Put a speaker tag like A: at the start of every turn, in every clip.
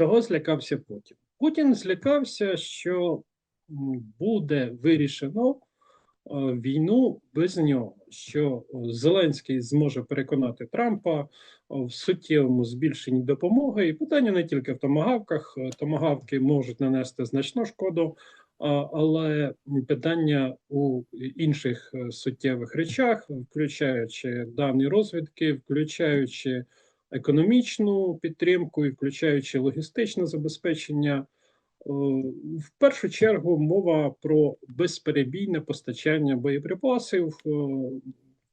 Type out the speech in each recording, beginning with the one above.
A: Чого злякався Путін? Путін злякався, що буде вирішено е, війну без нього, що Зеленський зможе переконати Трампа е, в суттєвому збільшенні допомоги. І питання не тільки в томагавках. Е, Томагавки можуть нанести значну шкоду, але питання у інших суттєвих речах, включаючи дані розвідки, включаючи економічну підтримку і включаючи логістичне забезпечення. Е, В першу чергу мова про безперебійне постачання боєприпасів е,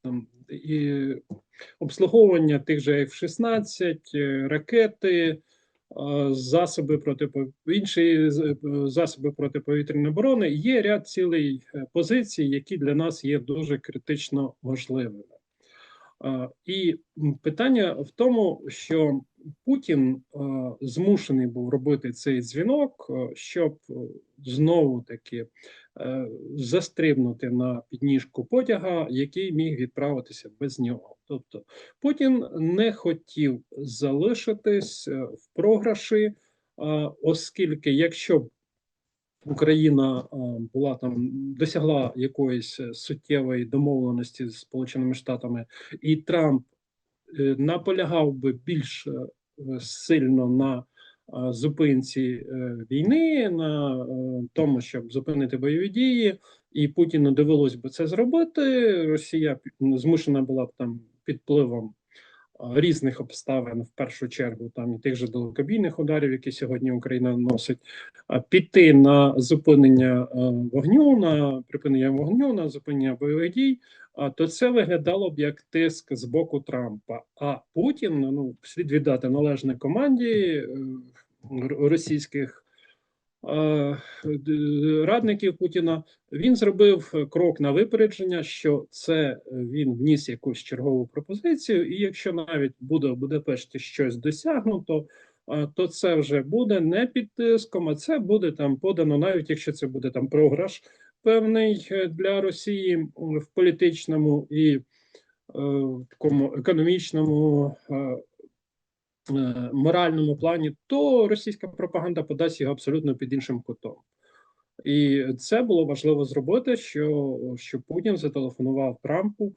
A: там, і обслуговування тих же F-16, е, ракети, засоби проти інші засоби протиповітряної оборони. Є ряд цілей позицій, які для нас є дуже критично важливими. І питання в тому, що Путін змушений був робити цей дзвінок, щоб е, знову таки е, застрибнути на підніжку потяга, який міг відправитися без нього. Тобто Путін не хотів залишитись е, в програші, оскільки якщо Україна була там досягла якоїсь е, суттєвої домовленості з Сполученими Штатами, і Трамп е, наполягав би більш е, сильно на зупинці війни, на тому, щоб зупинити бойові дії, і Путіну довелось би це зробити. Росія змушена була б там під впливом різних обставин, в першу чергу, там і тих же далекобійних ударів, які сьогодні Україна носить, піти на зупинення е, вогню, на припинення вогню, на зупинення бойових дій, то це виглядало б як тиск з боку Трампа. А Путін ну слід віддати належне команді е, російських. Е, Радників Путіна він зробив крок на випередження, що це він вніс якусь чергову пропозицію, і якщо навіть буде в Будапешті щось досягнуто, то це вже буде не під тиском, а це буде там подано, навіть якщо це буде там програш певний е, для Росії в політичному і е, такому економічному. е, е, Моральному плані, то російська пропаганда подасть його абсолютно під іншим кутом. І це було важливо зробити, що, що Путін зателефонував Трампу